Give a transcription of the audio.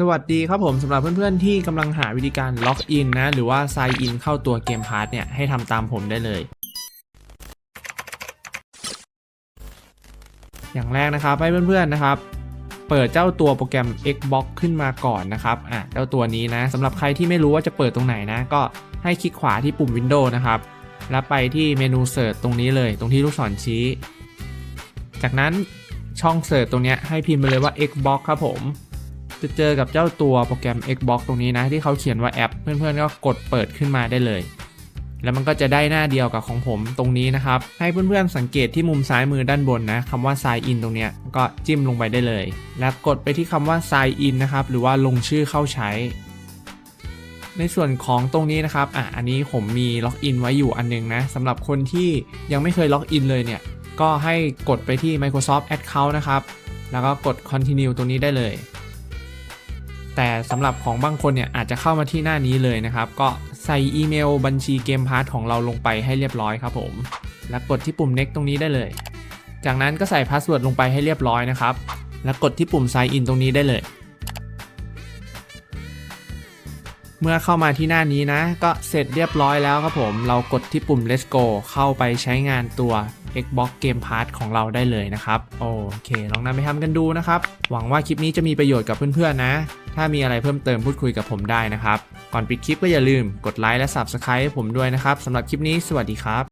สวัสดีครับผมสำหรับเพื่อนๆที่กำลังหาวิธีการล็อกอินนะ หรือว่า sign in เข้าตัวเกมพาร์ทเนี่ยให้ทำตามผมได้เลย อย่างแรกนะครับให้เพื่อนๆนะครับ เปิดเจ้าตัวโปรแกรม Xbox ขึ้นมาก่อนนะครับอะเจ้าตัวนี้นะสำหรับใครที่ไม่รู้ว่าจะเปิดตรงไหนนะ ก็ให้คลิกขวาที่ปุ่ม Windows นะครับ แล้วไปที่เมนูเสิร์ชตรงนี้เลย ตรงที่ลูกศรชี้ จากนั้นช่องเสิร์ชตรงนี้ให้พิมพ์ไปเลยว่า Xbox ครับผม จะเจอกับเจ้าตัวโปรแกรม Xbox ตรงนี้นะที่เขาเขียนว่าแอป เพื่อนๆก็กดเปิดขึ้นมาได้เลย แล้วมันก็จะได้หน้าเดียวกับของผมตรงนี้นะครับ ให้เพื่อนๆสังเกตที่มุมซ้ายมือด้านบนนะคำว่า sign in ตรงเนี้ยก็จิ้มลงไปได้เลย แล้วกดไปที่คำว่า sign in นะครับหรือว่าลงชื่อเข้าใช้ในส่วนของตรงนี้นะครับ อะ อันนี้ผมมีล็อกอินไว้อยู่อันนึงนะสำหรับคนที่ยังไม่เคยล็อกอินเลยเนี่ย ก็ให้กดไปที่ Microsoft Account นะครับ แล้วก็กด continue ตรงนี้ได้เลย แต่สำหรับของบางคนเนี่ยอาจจะเข้ามาที่หน้านี้เลยนะครับ ก็ใส่อีเมลบัญชีเกมพาร์ทของเราลงไปให้เรียบร้อยครับผม แล้วกดที่ปุ่ม next ตรงนี้ได้เลย จากนั้นก็ใส่พาสเวิร์ดลงไปให้เรียบร้อยนะครับ แล้วกดที่ปุ่ม sign in ตรงนี้ได้เลย เมื่อเข้ามาที่หน้านี้นะ ก็เสร็จเรียบร้อยแล้วครับผม เรากดที่ปุ่ม let's go เข้าไปใช้งานตัว Xbox Game Pass ของเราได้เลยนะครับ โอเค ลองนำไปทำกันดูนะครับ หวังว่าคลิปนี้จะมีประโยชน์กับเพื่อนๆนะ ถ้ามีอะไรเพิ่มเติมพูดคุยกับผมได้นะครับ ก่อนปิดคลิปก็อย่าลืมกดไลค์และ Subscribe ให้ผมด้วยนะครับสำหรับคลิปนี้สวัสดีครับ